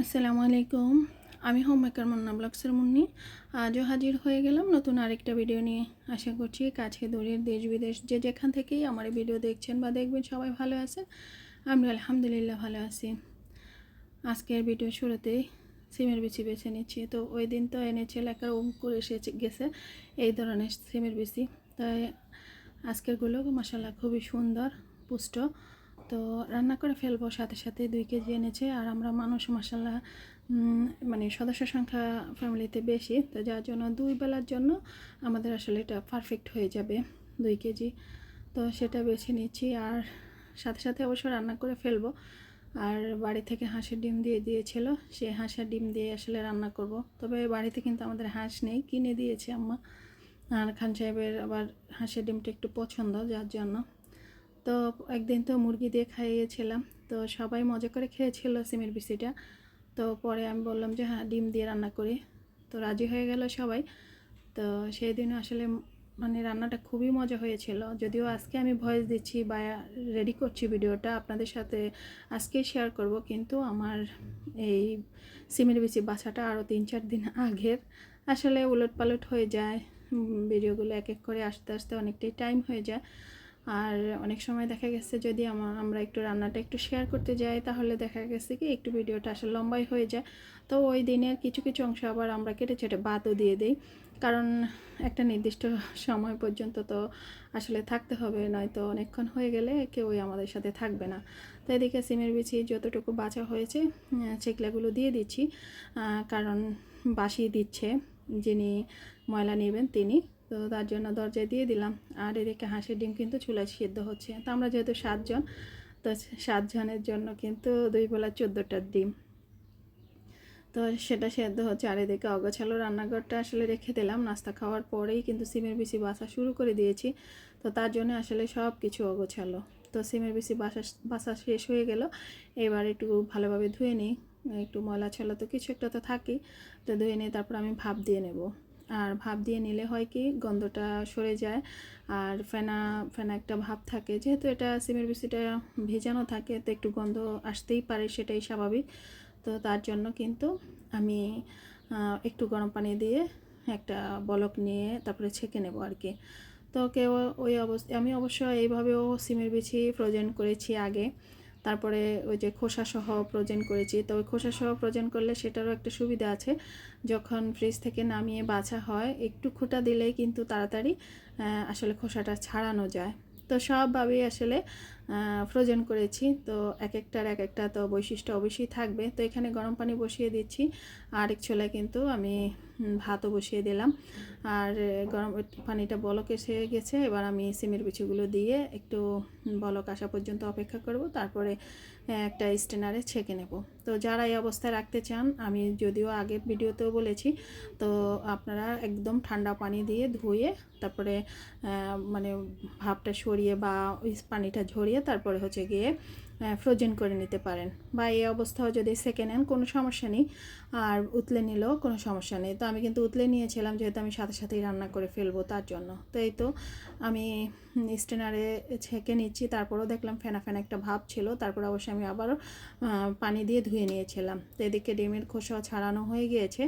আসসালামু আলাইকুম। আমি হোম মেকার মুন্না ব্লগসের মুন্নি। আজও হাজির হয়ে গেলাম নতুন আরেকটা ভিডিও নিয়ে। আশা করছি কাছে দূরের দেশ বিদেশ যে যেখান থেকেই আমার এই ভিডিও দেখছেন বা দেখবেন সবাই ভালো আছেন আমি আলহামদুলিল্লাহ ভালো আছি। আজকের ভিডিও শুরুতেই সিমের বিচি বেছে নিচ্ছি। তো ওই দিন তো এনেছিল একটা অঙ্কুর এসে গেছে এই ধরনের সিমের বিচি। তাই আজকেরগুলো মশালা খুবই সুন্দর, পুষ্ট। তো রান্না করে ফেলব, সাথে সাথে দুই কেজি এনেছে। আর আমরা মানুষ মশলা মানে সদস্য সংখ্যা ফ্যামিলিতে বেশি। তো যার জন্য দুই বেলার জন্য আমাদের আসলে এটা পারফেক্ট হয়ে যাবে, দুই কেজি। তো সেটা বেছে নিচ্ছি। আর সাথে সাথে অবশ্য রান্না করে ফেলব। আর বাড়ি থেকে হাঁসের ডিম দিয়ে দিয়েছিল, সে হাঁসের ডিম দিয়ে আসলে রান্না করব। তবে বাড়িতে কিন্তু আমাদের হাঁস নেই, কিনে দিয়েছে আম্মা। আর খান সাহেবের আবার হাঁসের ডিমটা একটু পছন্দ, যার জন্য। তো একদিন তো মুরগি দিয়ে খাইয়েছিলাম, তো সবাই মজা করে খেয়েছিল সিমের বিসিটা। তো পরে আমি বললাম যে হ্যাঁ ডিম দিয়ে রান্না করি। তো রাজি হয়ে গেল সবাই। তো সেই দিনও আসলে মানে রান্নাটা খুবই মজা হয়েছিল। যদিও আজকে আমি ভয়েস দিচ্ছি বা রেডি করছি ভিডিওটা আপনাদের সাথে আজকে শেয়ার করব, কিন্তু আমার এই সিমের বিচি বাছাটা আরও তিন চার দিন আগের। আসলে উলট পালট হয়ে যায় ভিডিওগুলো এক এক করে আসতে আসতে অনেকটাই টাইম হয়ে যায়। আর অনেক সময় দেখা গেছে যদি আমার আমরা একটু রান্নাটা একটু শেয়ার করতে যাই, তাহলে দেখা গেছে কি একটু ভিডিওটা আসলে লম্বাই হয়ে যায়। তো ওই দিনের কিছু কিছু অংশ আবার আমরা কেটে ছেটে বাদও দিয়ে দিই। কারণ একটা নির্দিষ্ট সময় পর্যন্ত তো আসলে থাকতে হবে, নয়তো অনেকক্ষণ হয়ে গেলে কেউই আমাদের সাথে থাকবে না। তো এদিকে সিমের বিচি যতটুকু বাঁচা হয়েছে চেকলাগুলো দিয়ে দিচ্ছি। কারণ বাসি দিচ্ছে যিনি ময়লা নেবেন তিনি। তো তার জন্য দরজায় দিয়ে দিলাম। আর এদিকে হাঁসের ডিম কিন্তু চুলায় সিদ্ধ হচ্ছে। তো আমরা যেহেতু সাতজন, তো সাতজনের জন্য কিন্তু দুই বেলা চোদ্দোটার ডিম। তো সেটা সেদ্ধ হচ্ছে। আর এদিকে অগোছালো রান্নাঘরটা আসলে রেখে দিলাম। নাস্তা খাওয়ার পরেই কিন্তু সিমের বেশি বাসা শুরু করে দিয়েছি। তো তার জন্য আসলে সব কিছু অগোছালো। তো সিমের বেশি বাসা বাসা শেষ হয়ে গেল। এবার একটু ভালোভাবে ধুয়ে নিই। একটু ময়লা ছলা তো কিছু একটা তো থাকি তো ধুয়ে নিয়ে তারপর আমি ভাপ দিয়ে নেব। আর ভাপ দিয়ে নিলে হয় কি গন্ধটা সরে যায়। আর ফেনা ফেনা একটা ভাব থাকে। যেহেতু এটা সিমের বিচিটা ভেজানো থাকে, তো একটু গন্ধ আসতেই পারে, সেটাই স্বাভাবিক। তো তার জন্য কিন্তু আমি একটু গরম পানি দিয়ে একটা বলক নিয়ে তারপরে ছেঁকে নেব আর কি তো কেউ ওই অবস্থা, আমি অবশ্য এইভাবেও সিমের বিছি ফ্রোজেন করেছি আগে। তারপরে ওই যে খোসাসহ প্রজেন্ট করেছি। তো ওই খোসাসহ প্রোজেন করলে সেটারও একটা সুবিধা আছে। যখন ফ্রিজ থেকে নামিয়ে বাছা হয়, একটু খোটা দিলেই কিন্তু তাড়াতাড়ি আসলে খোসাটা ছাড়ানো যায়। তো সবভাবেই আসলে ফ্রোজেন করেছি। তো এক একটার এক একটা তো বৈশিষ্ট্য অবশ্যই থাকবে। তো এখানে গরম পানি বসিয়ে দিচ্ছি। আর এক ছোলায় কিন্তু আমি ভাতও বসিয়ে দিলাম। আর গরম পানিটা বলক এসে গেছে। এবার আমি সিমের বিচিগুলো দিয়ে একটু বলক আসা পর্যন্ত অপেক্ষা করব। তারপরে একটা স্টেনারে ছেঁকে নেব। তো যারা এই অবস্থায় রাখতে চান, আমি যদিও আগের ভিডিওতেও বলেছি, তো আপনারা একদম ঠান্ডা পানি দিয়ে ধুয়ে, তারপরে মানে ভাবটা সরিয়ে বা ওই পানিটা ঝরিয়ে তারপরে হচ্ছে গিয়ে ফ্রোজেন করে নিতে পারেন। বা এই অবস্থাও যদি সেকে নেন কোনো সমস্যা নেই। আর উতলে নিলেও কোনো সমস্যা নেই। তো আমি কিন্তু উতলে নিয়েছিলাম, যেহেতু আমি সাথে সাথেই রান্না করে ফেলব তার জন্য। তো এই তো আমি স্টেনারে ছেঁকে নিচ্ছি। তারপরেও দেখলাম ফেনা ফেনা একটা ভাব ছিল। তারপর অবশ্যই আমি আবারও পানি দিয়ে ধুয়ে নিয়েছিলাম। তো এদিকে ডিমের খোসা ছাড়ানো হয়ে গিয়েছে।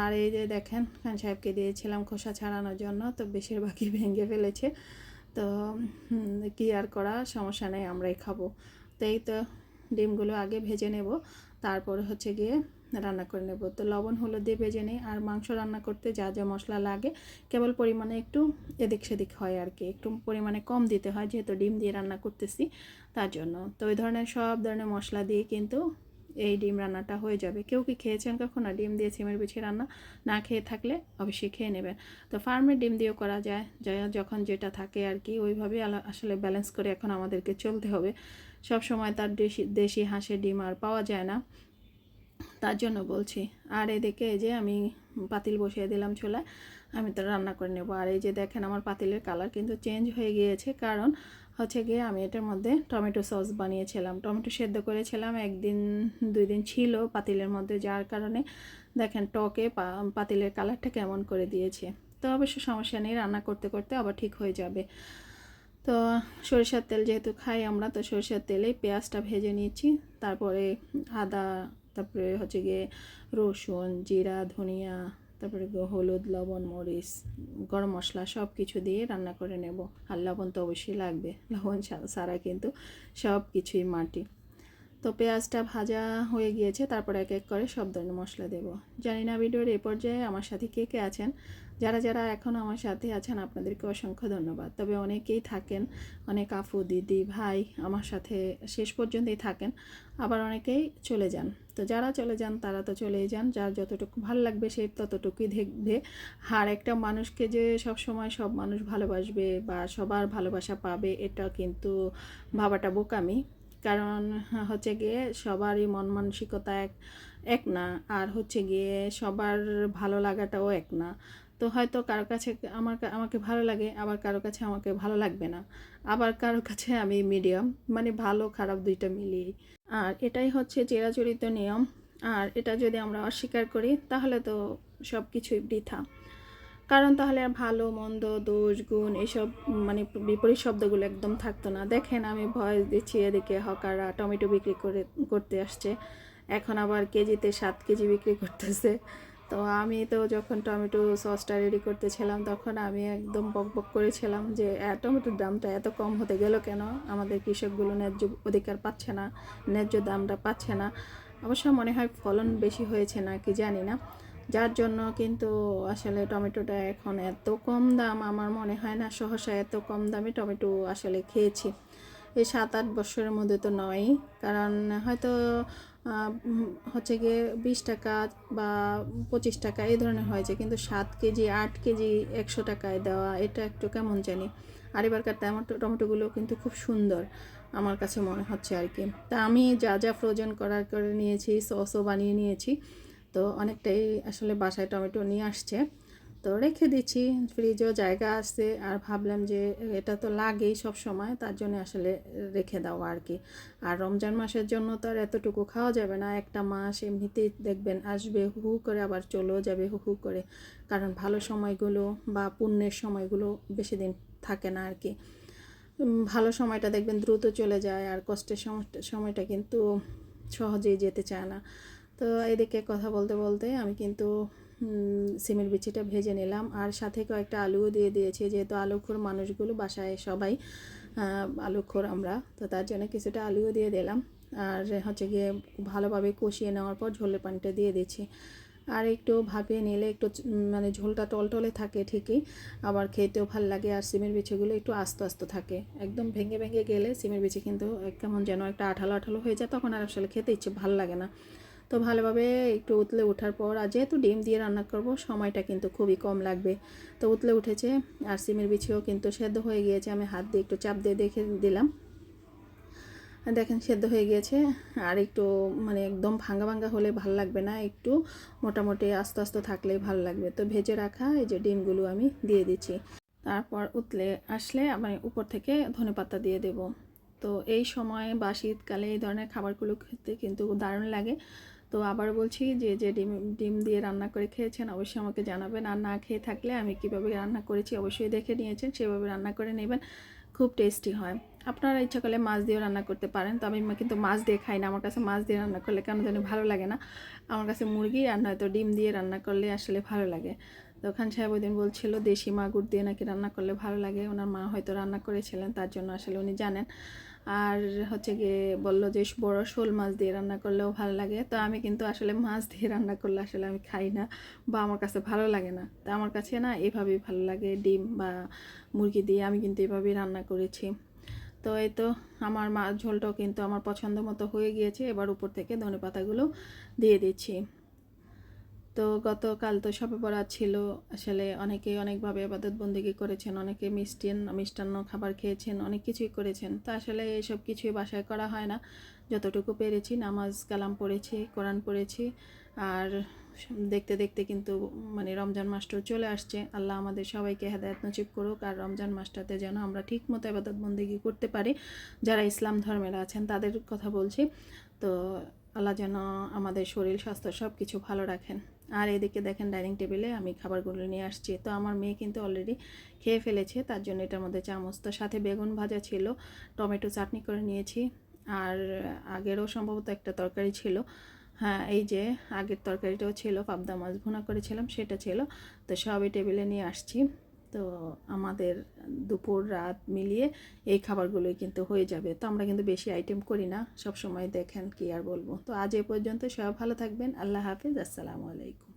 আর এই যে দেখেন, খান সাহেবকে দিয়েছিলাম খোসা ছাড়ানোর জন্য। তো বেশিরভাগই ভেঙে ফেলেছে। তো কি আর করা সমস্যা নেই, আমরাই খাব। তো এই তো ডিমগুলো আগে ভেজে নেব, তারপরে হচ্ছে গিয়ে রান্না করে নেব। তো লবণ, হলুদ দিয়ে ভেজে নিই, আর মাংস রান্না করতে যা যা মশলা লাগে, কেবল পরিমাণে একটু এদিক সেদিক হয় আর কি। একটু পরিমাণে কম দিতে হয়, যেহেতু ডিম দিয়ে রান্না করতেছি, তার জন্য। তো ওই ধরনের সব ধরনের মশলা দিয়ে কিন্তু এই ডিম রান্নাটা হয়ে যাবে। কেউ কি খেয়েছেন কখনো? ডিম দিয়ে সিমের বিছি রান্না না খেয়ে থাকলে অবশ্যই খেয়ে নেবেন। তো ফার্মের ডিম দিয়েও করা যায়। যখন যেটা থাকে আর কি ওইভাবে আসলে ব্যালেন্স করে এখন আমাদেরকে চলতে হবে। সব সময় তার দেশি দেশি হাঁসের ডিম আর পাওয়া যায় না। তার জন্য বলছি, আর এদিকে এই যে আমি পাতিল বসিয়ে দিলাম চুলায়, আমি তো রান্না করে নেব। আর এই যে দেখেন আমার পাতিলের কালার কিন্তু চেঞ্জ হয়ে গিয়েছে। কারণ হচ্ছে গিয়ে আমি এটার মধ্যে টমেটো সস বানিয়েছিলাম। টমেটো সেদ্ধ করেছিলাম, একদিন, দুই দিন ছিল পাতিলের মধ্যে, যার কারণে দেখেন টকে পাতিলের কালারটা কেমন করে দিয়েছে। তো অবশ্য সমস্যা নেই, রান্না করতে করতে আবার ঠিক হয়ে যাবে। তো সরিষার তেল যেহেতু খাই আমরা, তো সরিষার তেলেই পেঁয়াজটা ভেজে নিয়েছি, তারপরে আদা, তারপরে হচ্ছে গিয়ে রসুন, জিরা, ধনিয়া তারপরে হলুদ, লবণ, মরিচ, গরম মশলা সব কিছু দিয়ে রান্না করে নেব। আর লবণ তো অবশ্যই লাগবে। লবণ ছাড়া কিন্তু সব কিছুই মাটি। তো পেঁয়াজটা ভাজা হয়ে গিয়েছে, তারপর এক এক করে সব ধরনের মশলা দেব। জানি না ভিডিওর এই পর্যায়ে আমার সাথে কে কে আছেন। যারা যারা এখন আমার সাথে আছেন, আপনাদেরকে অসংখ্য ধন্যবাদ। তবে অনেকেই থাকেন, অনেক আফু দিদি, ভাই আমার সাথে শেষ পর্যন্তই থাকেন, আবার অনেকেই চলে যান। তো যারা চলে যান, তারা তো চলেই যান। যার যতটুকু ভালো লাগবে, সে ততটুকুই দেখবে। আর একটা মানুষকে যে সব সময় সব মানুষ ভালোবাসবে বা সবার ভালোবাসা পাবে, এটা কিন্তু ভাবাটা বোকামি। কারণ হচ্ছে গিয়ে সবারই মন মানসিকতা এক এক না। আর হচ্ছে গিয়ে সবার ভালো লাগাটাও এক না। তো হয়তো কারও কাছে আমার আমাকে ভালো লাগে, আবার কারও কাছে আমাকে ভালো লাগবে না। আবার কারও কাছে আমি মিডিয়াম মানে ভালো খারাপ দুইটা মিলিয়ে। আর এটাই হচ্ছে চিরাচরিত নিয়ম। আর এটা যদি আমরা অস্বীকার করি, তাহলে তো সব কিছুই বৃথা। কারণ তাহলে ভালো, মন্দ, দোষ, গুণ এসব মানে বিপরীত শব্দগুলো একদম থাকতো না। দেখেন আমি ভয় দিচ্ছি এদিকে, হকাররা টমেটো বিক্রি করে, করতে আসছে। এখন আবার কেজিতে সাত কেজি বিক্রি করতেছে। তো আমি তো যখন টমেটো সসটা রেডি করতেছিলাম, তখন আমি একদম বক বক করেছিলাম যে টমেটোর দামটা এত কম হতে গেল কেন? আমাদের কৃষকগুলো ন্যায্য অধিকার পাচ্ছে না, ন্যায্য দামটা পাচ্ছে না। অবশ্য মনে হয় ফলন বেশি হয়েছে না কি জানি না। যার জন্য কিন্তু আসলে টমেটোটা এখন এত কম দাম, আমার মনে হয় না সহসা এত কম দামে টমেটো আসলে খেয়েছি। এই সাত আট বছরের মধ্যে তো নয় কারণ হয়তো হচ্ছে গিয়ে বিশ টাকা বা পঁচিশ টাকা এই ধরনের হয়েছে, কিন্তু সাত কেজি, আট কেজি, একশো টাকায় দেওয়া, এটা একটু কেমন জানি। আর এবারকার টমেটো টমেটোগুলো কিন্তু খুব সুন্দর, আমার কাছে মনে হচ্ছে আর কি। তা আমি যা যা ফ্রোজেন করার করে নিয়েছি, সসও বানিয়ে নিয়েছি তো অনেকটাই আসলে বাসায় টমেটো নিয়ে আসছে। তো রেখে দিচ্ছি ফ্রিজেও জায়গা আছে। আর ভাবলাম যে এটা তো লাগেই সব সময়, তার জন্য আসলে রেখে দাও আর কি আর রমজান মাসের জন্য তো আর এতটুকু খাওয়া যাবে না, একটা মাস এমনিতেই দেখবেন আসবে, হু হু করে আবার চলেও যাবে, হু হু করে। কারণ ভালো সময়গুলো বা পুণ্যের সময়গুলো বেশি দিন থাকে না আর কি ভালো সময়টা দেখবেন দ্রুত চলে যায়, আর কষ্টের সময়টা সময়টা কিন্তু সহজেই যেতে চায় না। তো এদিকে কথা বলতে বলতে আমি কিন্তু সিমের বিচিটা ভেজে নিলাম। আর সাথে কয়েকটা আলুও দিয়ে দিয়েছি, যেহেতু আলুখোর মানুষগুলো বাসায় সবাই আলুখোর আমরা, তো তার জন্য কিছুটা আলুও দিয়ে দিলাম। আর হচ্ছে গিয়ে ভালোভাবে কষিয়ে নেওয়ার পর ঝোলের পানিটা দিয়ে দিচ্ছি। আর একটু ভাপিয়ে নিলে একটু মানে ঝোলটা টলটলে থাকে ঠিকই, আবার খেতেও ভালো লাগে। আর সিমের বিচিগুলো একটু আস্তে আস্তে থাকে। একদম ভেঙে ভেঙে গেলে সিমের বিচি কিন্তু কেমন যেন একটা আঠালো আঠালো হয়ে যায়, তখন আর আসলে খেতে ইচ্ছে ভালো লাগে না। তো ভালোভাবে একটু উতলে ওঠার পর, আর যেহেতু ডিম দিয়ে রান্না করব, সময়টা কিন্তু খুবই কম লাগবে। তো উতলে উঠেছে, আর সিমের বিছিও কিন্তু সেদ্ধ হয়ে গিয়েছে, আমি হাত দিয়ে একটু চাপ দিয়ে দেখে দিলাম। দেখেন, সেদ্ধ হয়ে গিয়েছে, আর একটু মানে একদম ভাঙ্গা ভাঙ্গা হলে ভালো লাগবে না, একটু মোটামুটি আস্তে আস্তে থাকলেই ভালো লাগবে। তো ভেজে রাখা এই যে ডিমগুলো আমি দিয়ে দিচ্ছি। তারপর উতলে আসলে আমি উপর থেকে ধনেপাতা দিয়ে দেব। তো এই সময় বা শীতকালে এই ধরনের খাবারগুলো খেতে কিন্তু দারুণ লাগে। তো আবার বলছি যে যে ডিম ডিম দিয়ে রান্না করে খেয়েছেন অবশ্যই আমাকে জানাবেন। আর না খেয়ে থাকলে আমি কীভাবে রান্না করেছি অবশ্যই দেখে নিয়েছেন, সেভাবে রান্না করে নেবেন, খুব টেস্টি হয়। আপনারা ইচ্ছা করলে মাছ দিয়েও রান্না করতে পারেন তো আমি কিন্তু মাছ দিয়ে খাই না। আমার কাছে মাছ দিয়ে রান্না করলে কেন জানি ভালো লাগে না। আমার কাছে মুরগি আর নয়তো ডিম দিয়ে রান্না করলে আসলে ভালো লাগে। তো খান সাহেব ওই দিন বলছিল, দেশি মাগুর দিয়ে নাকি রান্না করলে ভালো লাগে? ওনার মা হয়তো রান্না করেছিলেন, তার জন্য আসলে উনি জানেন। আর হচ্ছে গিয়ে বলল যে বড় শোল মাছ দিয়ে রান্না করলেও ভালো লাগে। তো আমি কিন্তু আসলে মাছ দিয়ে রান্না করলে আসলে আমি খাই না বা আমার কাছে ভালো লাগে না। তো আমার কাছে না এভাবেই ভালো লাগে ডিম বা মুরগি দিয়ে আমি কিন্তু এভাবেই রান্না করেছি। তো এই তো আমার মা ঝোলটাও কিন্তু আমার পছন্দ মতো হয়ে গিয়েছে। এবার উপর থেকে ধনে পাতাগুলো দিয়ে দিচ্ছি। তো গতকাল তো সবে বরাত ছিল। আসলে অনেকে অনেকভাবে আবাদত বন্দিগি করেছেন, অনেকে মিষ্টিন মিষ্টান্ন খাবার খেয়েছেন, অনেক কিছুই করেছেন। তো আসলে এসব কিছুই বাসায় করা হয় না। যতটুকু পেরেছি, নামাজ কালাম পড়েছি, কোরআন পড়েছি। আর দেখতে দেখতে কিন্তু মানে রমজান মাসটাও চলে আসছে। আল্লাহ আমাদের সবাইকে হেদায়ত নচিব করুক। আর রমজান মাসটাতে যেন আমরা ঠিক মতো আবাদত বন্দিগি করতে পারি। যারা ইসলাম ধর্মের আছেন, তাদের কথা বলছি। তো আল্লাহ যেন আমাদের শরীর, স্বাস্থ্য সব কিছু ভালো রাখেন। আর এদিকে দেখেন ডাইনিং টেবিলে আমি খাবারগুলো নিয়ে আসছি। তো আমার মেয়ে কিন্তু অলরেডি খেয়ে ফেলেছে, তার জন্য এটার মধ্যে চামচ। তো সাথে বেগুন ভাজা ছিল, টমেটো চাটনি করে নিয়েছি। আর আগেরও সম্ভবত একটা তরকারি ছিল। হ্যাঁ এই যে আগের তরকারিটাও ছিল, পাবদা মাছ ভুনা করেছিলাম, সেটা ছিল। তো সবই টেবিলে নিয়ে আসছি। তো আমাদের দুপুর রাত মিলিয়ে এই খাবারগুলোই কিন্তু হয়ে যাবে। তো আমরা কিন্তু বেশি আইটেম করি না। সব সময় দেখেন কি আর বলব। তো আজ এ পর্যন্ত সবাই ভালো থাকবেন। আল্লাহ হাফিজ। আসসালামু আলাইকুম।